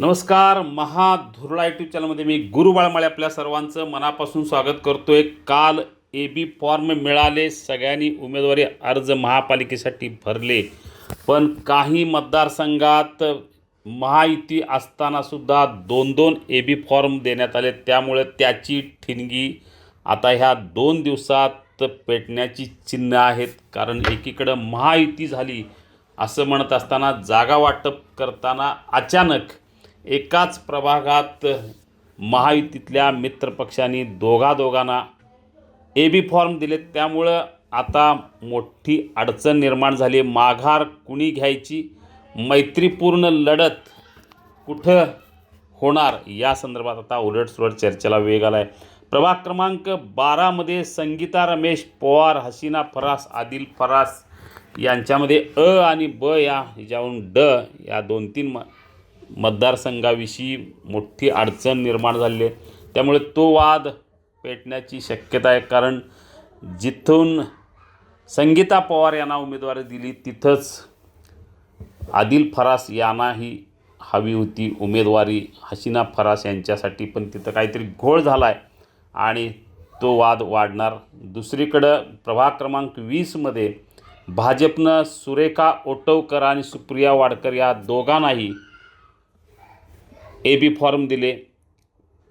नमस्कार महाधुरळा युट्यूब चॅनलमध्ये मी गुरु बाळमाळे आपल्या सर्वांचं मनापासून स्वागत करतोय. काल ए बी फॉर्म मिळाले सगळ्यांनी उमेदवारी अर्ज महापालिकेसाठी भरले. पण काही मतदारसंघात महायुती असतानासुद्धा दोन दोन ए बी फॉर्म देण्यात आले. त्यामुळे त्याची ठिणगी आता ह्या दोन दिवसात पेटण्याची चिन्ह आहेत. कारण एकीकडं महायुती झाली असं म्हणत असताना जागा वाटप करताना अचानक एकाच प्रभागात महायुतीतल्या मित्रपक्षांनी दोघा दोघांना ए बी फॉर्म दिलेत. त्यामुळं आता मोठी अडचण निर्माण झाली. माघार कुणी घ्यायची? मैत्रीपूर्ण लढत कुठं होणार? या संदर्भात आता उलटसुलट चर्चेला वेग आला आहे प्रभाग क्रमांक बारामध्ये संगीता रमेश पवार हसीना फरास आदिल फरास यांच्यामध्ये अ आणि ब या ह्याच्यावरून ड या दोन तीन म मतदारसंघाविषयी मोठी अडचण निर्माण झालेली आहे. त्यामुळे तो वाद पेटण्याची शक्यता आहे. कारण जिथून संगीता पवार यांना उमेदवारी दिली तिथंच आदिल फरास यांनाही हवी होती उमेदवारी. हसीना फरास यांच्यासाठी पण तिथं काहीतरी घोळ झाला आहे आणि तो वाद वाढणार. दुसरीकडं प्रभाग क्रमांक वीसमध्ये भाजपनं सुरेखा ओटवकर आणि सुप्रिया वाडकर या दोघांनाही ए बी फॉर्म दिले.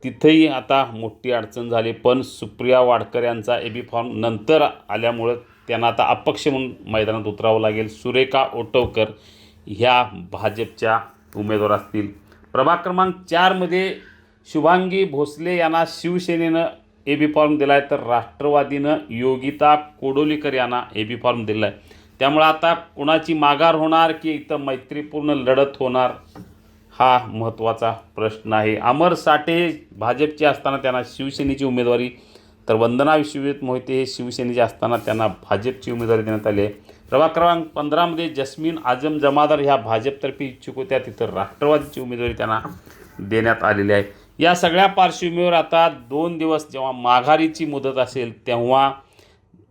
तिथंही आता मोठी अडचण झाली. पण सुप्रिया वाडकर यांचा ए बी फॉर्म नंतर आल्यामुळं त्यांना आता अपक्ष म्हणून मैदानात उतरावं लागेल. सुरेखा ओटवकर ह्या भाजपच्या उमेदवार असतील. प्रभाग क्रमांक चारमध्ये शुभांगी भोसले यांना शिवसेनेनं ए बी फॉर्म दिला आहे तर राष्ट्रवादीनं योगिता कोडोलीकर यांना ए बी फॉर्म दिला आहे त्यामुळं आता कुणाची माघार होणार की इथं मैत्रीपूर्ण लढत होणार? हा महत्त्वाचा प्रश्न आहे. अमर साठे भाजपचे असताना त्यांना शिवसेनेची उमेदवारी. तर वंदना विश्वजित मोहिते हे शिवसेनेचे असताना त्यांना भाजपची उमेदवारी देण्यात आली आहे. प्रभाग क्रमांक पंधरामध्ये जस्मीन आजम जमादार ह्या भाजपतर्फे इच्छुक होत्या. तिथं राष्ट्रवादीची उमेदवारी त्यांना देण्यात आलेली आहे. या सगळ्या पार्श्वभूमीवर आता दोन दिवस जेव्हा माघारीची मुदत असेल तेव्हा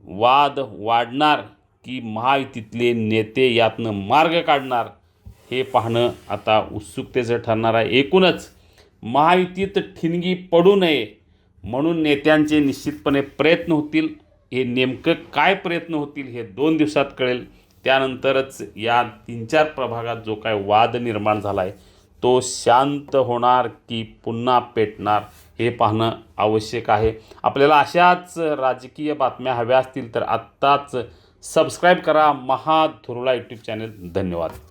वाद वाढणार की महायुतीतले नेते यातनं मार्ग काढणार हे पाहणं आता उत्सुकतेचं ठरणार आहे. एकूणच महायुतीत ठिणगी पडू नये म्हणून नेत्यांचे निश्चितपणे प्रयत्न होतील. हे नेमकं काय प्रयत्न होतील हे दोन दिवसात कळेल. त्यानंतरच या तीन चार प्रभागात जो काय वाद निर्माण झाला आहे तो शांत होणार की पुन्हा पेटणार हे पाहणं आवश्यक आहे. आपल्याला अशाच राजकीय बातम्या हव्या असतील तर आत्ताच सबस्क्राईब करा. महाधुरुळा यूट्यूब चॅनल धन्यवाद.